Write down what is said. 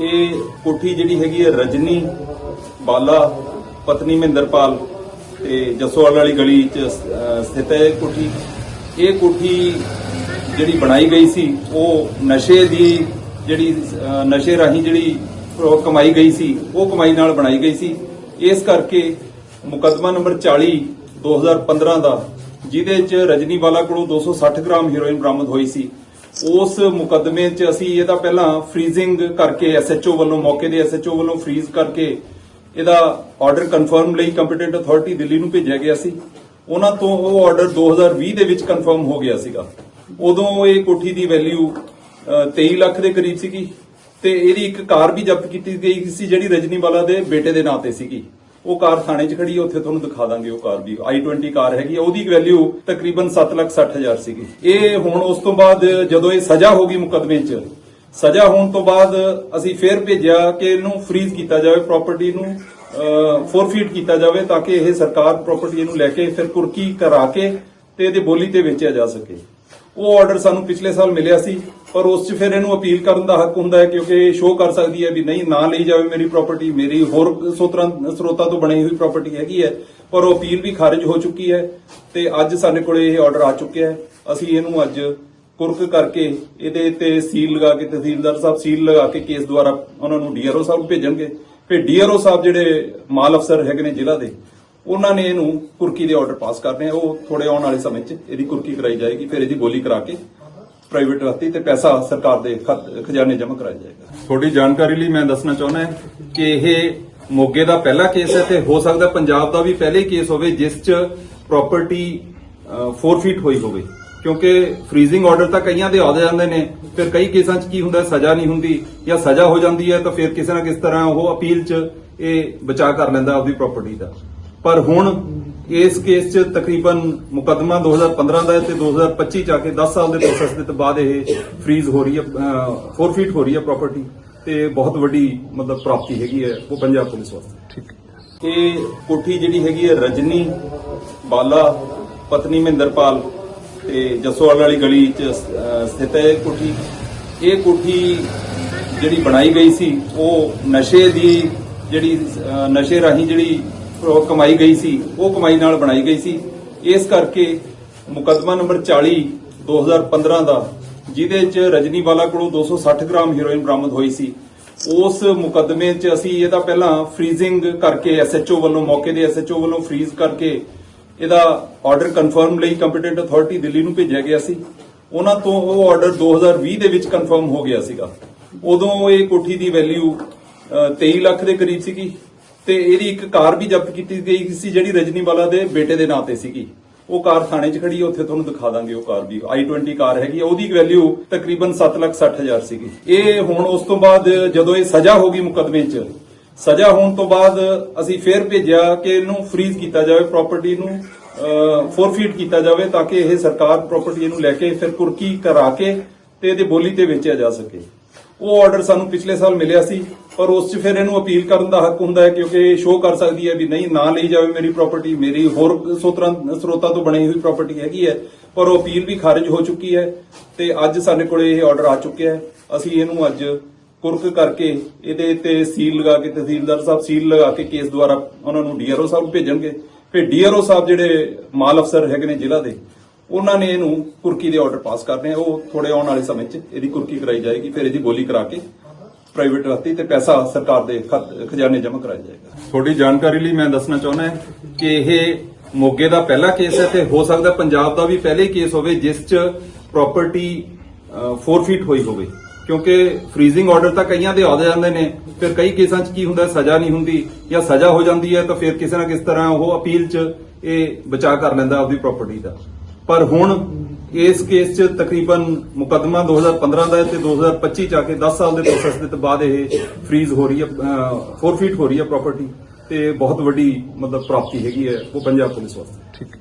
ਇਹ ਕੋਠੀ ਜਿਹੜੀ ਹੈਗੀ ਹੈ ਰਜਨੀ ਬਾਲਾ, ਪਤਨੀ ਮਹਿੰਦਰਪਾਲ ਤੇ ਜਸੋਵਾਲ ਵਾਲੀ ਗਲੀ ਚ ਸਥਿਤ ਹੈ ਇਹ ਕੋਠੀ। ਇਹ ਕੋਠੀ ਜਿਹੜੀ ਬਣਾਈ ਗਈ ਸੀ, ਉਹ ਨਸ਼ੇ ਦੀ ਜਿਹੜੀ ਨਸ਼ੇ ਰਾਹੀਂ ਜਿਹੜੀ ਕਮਾਈ ਗਈ ਸੀ, ਉਹ ਕਮਾਈ ਨਾਲ ਬਣਾਈ ਗਈ ਸੀ। ਇਸ ਕਰਕੇ ਮੁਕੱਦਮਾ ਨੰਬਰ 40 2015 ਦਾ, ਜਿਹਦੇ ਚ ਰਜਨੀ ਬਾਲਾ ਕੋਲੋਂ 260 ਗ੍ਰਾਮ ਹੀਰੋਇਨ ਬਰਾਮਦ ਹੋਈ ਸੀ। ਉਸ ਮੁਕੱਦਮੇ 'ਚ ਅਸੀਂ ਇਹਦਾ ਪਹਿਲਾਂ ਫ੍ਰੀਜ਼ਿੰਗ ਕਰਕੇ ਐਸਐਚਓ ਵੱਲੋਂ, ਮੌਕੇ ਦੇ ਐਸਐਚਓ ਵੱਲੋਂ ਫ੍ਰੀਜ਼ ਕਰਕੇ ਇਹਦਾ ਆਰਡਰ ਕਨਫਰਮ ਲਈ ਕੰਪੀਟੈਂਟ ਅਥਾਰਟੀ ਦਿੱਲੀ ਨੂੰ ਭੇਜਿਆ ਗਿਆ ਸੀ। ਉਹਨਾਂ ਤੋਂ ਉਹ ਆਰਡਰ 2020 ਦੇ ਵਿੱਚ ਕਨਫਰਮ ਹੋ ਗਿਆ ਸੀਗਾ। ਉਦੋਂ ਇਹ ਕੋਠੀ ਦੀ ਵੈਲਿਊ 23 ਲੱਖ ਦੇ ਕਰੀਬ ਸੀਗੀ ਤੇ ਇਹਦੀ ਇੱਕ ਕਾਰ ਵੀ ਜ਼ਬਤ ਕੀਤੀ ਗਈ ਸੀ ਜਿਹੜੀ ਰਜਨੀਵਾਲਾ ਦੇ ਬੇਟੇ ਦੇ ਨਾਂ ਤੇ ਸੀਗੀ। ਉਹ ਕਾਰ ਥਾਣੇ 'ਚ ਖੜੀ ਹੈ ਉੱਥੇ ਤੁਹਾਨੂੰ ਦਿਖਾ ਦਾਂਗੇ ਉਹ ਕਾਰ ਵੀ i20 ਕਾਰ ਹੈਗੀ ਉਹਦੀ ਵੈਲਿਊ ਤਕਰੀਬਨ 7,60,000 ਸੀਗੀ। ਇਹ ਹੁਣ ਉਸ ਤੋਂ ਬਾਅਦ ਜਦੋਂ ਇਹ ਸਜ਼ਾ ਹੋ ਗਈ ਮੁਕੱਦਮੇ 'ਚ ਸਜ਼ਾ ਹੋਣ ਤੋਂ ਬਾਅਦ ਅਸੀਂ ਫੇਰ ਭੇਜਿਆ ਕਿ ਇਹਨੂੰ ਫ੍ਰੀਜ਼ ਕੀਤਾ ਜਾਵੇ ਪ੍ਰਾਪਰਟੀ ਨੂੰ ਫੋਰਫੀਟ ਕੀਤਾ ਜਾਵੇ ਤਾਂ ਕਿ ਇਹ ਸਰਕਾਰ ਪ੍ਰਾਪਰਟੀ ਨੂੰ ਲੈ ਕੇ ਫਿਰ ਕੁਰਕੀ ਕਰਾ ਕੇ ਤੇ ਇਹਦੇ ਬੋਲੀ ਤੇ ਵੇਚਿਆ ਜਾ ਸਕੇ। ਉਹ ਆਰਡਰ ਸਾਨੂੰ ਪਿਛਲੇ ਸਾਲ ਮਿਲਿਆ ਸੀ, ਪਰ ਉਸ 'ਚ ਫਿਰ ਇਹਨੂੰ ਅਪੀਲ ਕਰਨ ਦਾ ਹੱਕ ਹੁੰਦਾ ਹੈ ਕਿਉਂਕਿ ਇਹ ਸ਼ੋਅ ਕਰ ਸਕਦੀ ਹੈ ਵੀ ਨਹੀਂ, ਨਾ ਲਈ ਜਾਵੇ ਮੇਰੀ ਪ੍ਰਾਪਰਟੀ ਮੇਰੀ ਹੋਰ ਸੋਤਰਾਂ, ਸਰੋਤਾਂ ਤੋਂ ਬਣੀ ਹੋਈ ਪ੍ਰਾਪਰਟੀ ਹੈਗੀ ਹੈ, ਪਰ ਉਹ ਅਪੀਲ ਵੀ ਖਾਰਜ ਹੋ ਚੁੱਕੀ ਹੈ ਤੇ ਅੱਜ ਸਾਡੇ ਕੋਲੇ ਇਹ ਆਰਡਰ ਆ ਚੁੱਕਿਆ ਹੈ। ਅਸੀਂ ਇਹਨੂੰ ਅੱਜ ਕੁਰਕ ਕਰਕੇ ਇਹਦੇ ਤੇ ਸੀਲ ਲਗਾ ਕੇ, ਤਹਿਸੀਲਦਾਰ ਸਾਹਿਬ ਸੀਲ ਲਗਾ ਕੇ ਕੇਸ ਦੁਆਰਾ ਉਹਨਾਂ ਨੂੰ ਡੀਆਰਓ ਸਾਹਿਬ ਭੇਜਣਗੇ। ਫਿਰ ਡੀਆਰਓ ਸਾਹਿਬ ਜਿਹੜੇ ਮਾਲ ਅਫਸਰ ਹੈਗੇ ਨੇ ਜ਼ਿਲ੍ਹਾ ਦੇ ਉਹਨਾਂ ਨੇ ਇਹਨੂੰ ਕੁਰਕੀ ਦੇ ਆਰਡਰ ਪਾਸ ਕਰਨੇ ਉਹ ਥੋੜੇ ਆਉਣ ਵਾਲੇ ਸਮੇਂ 'ਚ ਇਹਦੀ ਕੁਰਕੀ ਕਰਾਈ ਜਾਏਗੀ, ਫਿਰ ਇਹਦੀ ਬੋਲੀ ਕਰਾ ਕੇ ਪ੍ਰਾਈਵੇਟ ਰਾਤੀ ਤੇ ਪੈਸਾ ਸਰਕਾਰ ਦੇ ਖਜ਼ਾਨੇ ਜਮ੍ਹਾਂ ਕਰਾਇਆ ਜਾਏਗਾ। ਥੋੜੀ ਜਾਣਕਾਰੀ ਲਈ ਮੈਂ ਦੱਸਣਾ ਚਾਹੁੰਦਾ ਕਿ ਇਹ ਮੋਗੇ ਦਾ ਪਹਿਲਾ ਕੇਸ ਹੈ ਤੇ ਹੋ ਸਕਦਾ ਪੰਜਾਬ ਦਾ ਵੀ ਪਹਿਲੇ ਕੇਸ ਹੋਵੇ, ਜਿਸ 'ਚ ਪ੍ਰਾਪਰਟੀ ਫੋਰਫੀਟ ਹੋਈ ਹੋਵੇ। ਕਿਉਂਕਿ ਫ੍ਰੀਜ਼ਿੰਗ ਆਰਡਰ ਤਾਂ ਕਈਆਂ ਦੇ ਆ ਜਾਂਦੇ ਨੇ, ਫਿਰ ਕਈ ਕੇਸਾਂ 'ਚ ਕੀ ਹੁੰਦਾ, ਸਜ਼ਾ ਨਹੀਂ ਹੁੰਦੀ ਜਾਂ ਸਜ਼ਾ ਹੋ ਜਾਂਦੀ ਹੈ ਤਾਂ ਫਿਰ ਕਿਸੇ ਨਾ ਕਿਸ ਤਰ੍ਹਾਂ ਉਹ ਅਪੀਲ 'ਚ ਇਹ ਬਚਾਅ ਕਰ ਲੈਂਦਾ ਆਪਦੀ ਪ੍ਰਾਪਰਟੀ ਦਾ। ਪਰ ਹੁਣ ਇਸ ਕੇਸ 'ਚ ਤਕਰੀਬਨ ਮੁਕੱਦਮਾ 2015 ਦਾ ਹੈ ਤੇ 2025 ਚ ਆ ਕੇ 10 ਸਾਲ ਦੇ ਪ੍ਰੋਸੈਸ ਦੇ ਤੋਂ ਬਾਅਦ ਇਹ ਫ੍ਰੀਜ਼ ਹੋ ਰਹੀ ਹੈ ਫੋਰਫੀਟ ਹੋ ਰਹੀ ਹੈ ਪ੍ਰਾਪਰਟੀ ਤੇ ਬਹੁਤ ਵੱਡੀ ਮਤਲਬ ਪ੍ਰਾਪਤੀ ਹੈਗੀ ਹੈ ਉਹ ਪੰਜਾਬ ਪੁਲਿਸ ਵਾਸਤੇ। ਠੀਕ ਇਹ ਕੋਠੀ ਜਿਹੜੀ ਹੈਗੀ ਹੈ ਰਜਨੀ ਬਾਲਾ ਪਤਨੀ ਮਹਿੰਦਰਪਾਲ ਤੇ ਜਸੋਵਾਲ ਵਾਲੀ ਗਲੀ 'ਚ ਸਥਿਤ ਹੈ ਕੋਠੀ। ਇਹ ਕੋਠੀ ਜਿਹੜੀ ਬਣਾਈ ਗਈ ਸੀ ਉਹ ਨਸ਼ੇ ਦੀ ਜਿਹੜੀ ਨਸ਼ੇ ਰਾਹੀਂ ਜਿਹੜੀ ਕਮਾਈ ਗਈ ਸੀ, ਉਹ ਕਮਾਈ ਨਾਲ ਬਣਾਈ ਗਈ ਸੀ। ਇਸ ਕਰਕੇ ਮੁਕੱਦਮਾ ਨੰਬਰ 40 2015 ਦਾ, ਜਿਹਦੇ 'ਚ ਰਜਨੀ ਵਾਲਾ ਕੋਲੋਂ 260 ਗ੍ਰਾਮ ਹੀਰੋਇਨ ਬਰਾਮਦ ਹੋਈ ਸੀ। ਉਸ ਮੁਕੱਦਮੇ 'ਚ ਅਸੀਂ ਇਹਦਾ ਪਹਿਲਾਂ ਫ੍ਰੀਜ਼ਿੰਗ ਕਰਕੇ ਐਸਐਚਓ ਵੱਲੋਂ, ਮੌਕੇ ਦੇ ਐਸਐਚਓ ਵੱਲੋਂ ਫ੍ਰੀਜ਼ ਕਰਕੇ ਇਹਦਾ ਆਰਡਰ ਕਨਫਰਮ ਲਈ ਕੰਪੀਟੈਂਟ ਅਥਾਰਟੀ ਦਿੱਲੀ ਨੂੰ ਭੇਜਿਆ ਗਿਆ ਸੀ। ਉਹਨਾਂ ਤੋਂ ਉਹ ਆਰਡਰ 2020 ਦੇ ਵਿੱਚ ਕਨਫਰਮ ਹੋ ਗਿਆ ਸੀਗਾ। ਉਦੋਂ ਇਹ ਕੋਠੀ ਦੀ ਵੈਲਿਊ 23 ਲੱਖ ਦੇ ਕਰੀਬ ਸੀਗੀ। ਤੇ ਇਹਦੀ ਇੱਕ ਕਾਰ ਵੀ ਜ਼ਬਤ ਕੀਤੀ ਗਈ ਸੀ ਜਿਹੜੀ ਰਜਨੀ ਦੇ ਬੇਟੇ ਦੇ ਨਾਂ ਤੇ ਸੀਗੀ। ਉਹ ਕਾਰ ਥਾਣੇ 'ਚ ਖੜੀ ਹੈ ਉੱਥੇ ਤੁਹਾਨੂੰ ਦਿਖਾ ਦਾਂਗੇ ਉਹ ਕਾਰ ਵੀ। I20 ਕਾਰ ਹੈਗੀ ਉਹਦੀ ਵੈਲਿਊ ਤਕਰੀਬਨ 7,60,000 ਸੀਗੀ। ਇਹ ਹੁਣ ਉਸ ਤੋਂ ਬਾਅਦ ਜਦੋਂ ਇਹ ਸਜ਼ਾ ਹੋ ਗਈ ਮੁਕੱਦਮੇ 'ਚ ਸਜ਼ਾ ਹੋਣ ਤੋਂ ਬਾਅਦ ਅਸੀਂ ਫੇਰ ਭੇਜਿਆ ਕਿ ਇਹਨੂੰ ਫ੍ਰੀਜ਼ ਕੀਤਾ ਜਾਵੇ ਪ੍ਰਾਪਰਟੀ ਨੂੰ ਫੋਰਫੀਟ ਕੀਤਾ ਜਾਵੇ ਤਾਂ ਕਿ ਇਹ ਸਰਕਾਰ ਪ੍ਰਾਪਰਟੀ ਨੂੰ ਲੈ ਕੇ ਫਿਰ ਕੁਰਕੀ ਕਰਾ ਕੇ ਤੇ ਇਹਦੇ ਬੋਲੀ ਤੇ ਵੇਚਿਆ ਜਾ ਸਕੇ। ਉਹ ਆਰਡਰ ਸਾਨੂੰ ਪਿਛਲੇ ਸਾਲ ਮਿਲਿਆ ਸੀ, ਪਰ ਉਸ 'ਚ ਫਿਰ ਇਹਨੂੰ ਅਪੀਲ ਕਰਨ ਦਾ ਹੱਕ ਹੁੰਦਾ ਹੈ ਕਿਉਂਕਿ ਇਹ ਸ਼ੋਅ ਕਰ ਸਕਦੀ ਹੈ ਵੀ ਨਹੀਂ, ਨਾ ਲਈ ਜਾਵੇ ਮੇਰੀ ਪ੍ਰਾਪਰਟੀ ਮੇਰੀ ਹੋਰ ਸੋਤਰਾਂ, ਸਰੋਤਾਂ ਤੋਂ ਬਣੀ ਹੋਈ ਪ੍ਰਾਪਰਟੀ ਹੈਗੀ ਹੈ, ਪਰ ਉਹ ਅਪੀਲ ਵੀ ਖਾਰਜ ਹੋ ਚੁੱਕੀ ਹੈ ਤੇ ਅੱਜ ਸਾਡੇ ਕੋਲੇ ਇਹ ਆਰਡਰ ਆ ਚੁੱਕਿਆ ਹੈ। ਅਸੀਂ ਇਹਨੂੰ ਅੱਜ ਕੁਰਕ ਕਰਕੇ ਇਹਦੇ ਤੇ ਸੀਲ ਲਗਾ ਕੇ, ਤਹਿਸੀਲਦਾਰ ਸਾਹਿਬ ਸੀਲ ਲਗਾ ਕੇ ਕੇਸ ਦੁਆਰਾ ਉਹਨਾਂ ਨੂੰ ਡੀਆਰਓ ਸਾਹਿਬ ਭੇਜਣਗੇ। ਫਿਰ ਡੀਆਰਓ ਸਾਹਿਬ ਜਿਹੜੇ ਮਾਲ ਅਫਸਰ ਹੈਗੇ ਨੇ ਜ਼ਿਲ੍ਹਾ ਦੇ ਉਹਨਾਂ ਨੇ ਇਹਨੂੰ ਕੁਰਕੀ ਦੇ ਆਰਡਰ ਪਾਸ ਕਰਨੇ ਆ। ਉਹ ਥੋੜੇ ਆਉਣ ਵਾਲੇ ਸਮੇਂ 'ਚ ਇਹਦੀ ਕੁਰਕੀ ਕਰਾਈ ਜਾਏਗੀ, ਫਿਰ ਇਹਦੀ ਬੋਲੀ ਕਰਾ ਕੇ ਪ੍ਰਾਈਵੇਟ ਰਾਤੀ ਤੇ ਪੈਸਾ ਸਰਕਾਰ ਦੇ ਖਜ਼ਾਨੇ ਜਮ੍ਹਾਂ ਕਰਾਇਆ ਜਾਏਗਾ। ਥੋੜੀ ਜਾਣਕਾਰੀ ਲਈ ਮੈਂ ਦੱਸਣਾ ਚਾਹੁੰਦਾ ਕਿ ਇਹ ਮੋਗੇ ਦਾ ਪਹਿਲਾ ਕੇਸ ਹੈ ਤੇ ਹੋ ਸਕਦਾ ਪੰਜਾਬ ਦਾ ਵੀ ਪਹਿਲੇ ਕੇਸ ਹੋਵੇ, ਜਿਸ 'ਚ ਪ੍ਰਾਪਰਟੀ ਫੋਰਫੀਟ ਹੋਈ ਹੋਵੇ। ਕਿਉਂਕਿ ਫ੍ਰੀਜ਼ਿੰਗ ਆਰਡਰ ਤਾਂ ਕਈਆਂ ਦੇ ਆ ਜਾਂਦੇ ਨੇ, ਫਿਰ ਕਈ ਕੇਸਾਂ 'ਚ ਕੀ ਹੁੰਦਾ ਸਜ਼ਾ ਨਹੀਂ ਹੁੰਦੀ ਜਾਂ ਸਜ਼ਾ ਹੋ ਜਾਂਦੀ ਹੈ ਤਾਂ ਫਿਰ ਕਿਸੇ ਨਾ ਕਿਸ ਤਰ੍ਹਾਂ ਉਹ ਅਪੀਲ 'ਚ ਇਹ ਬਚਾਅ ਕਰ ਲੈਂਦਾ ਆਪਦੀ ਪ੍ਰਾਪਰਟੀ ਦਾ। ਪਰ ਹੁਣ ਇਸ ਕੇਸ 'ਚ ਤਕਰੀਬਨ ਮੁਕੱਦਮਾ 2015 ਦਾ ਹੈ ਤੇ 2025 ਚ ਆ ਕੇ 10 ਸਾਲ ਦੇ ਪ੍ਰੋਸੈਸ ਦੇ ਤੋਂ ਬਾਅਦ ਇਹ ਫ੍ਰੀਜ਼ ਹੋ ਰਹੀ ਹੈ ਫੋਰਫੀਟ ਹੋ ਰਹੀ ਹੈ ਪ੍ਰਾਪਰਟੀ ਤੇ ਬਹੁਤ ਵੱਡੀ ਮਤਲਬ ਪ੍ਰਾਪਤੀ ਹੈਗੀ ਹੈ ਉਹ ਪੰਜਾਬ ਪੁਲਿਸ ਵਾਸਤੇ। ਠੀਕ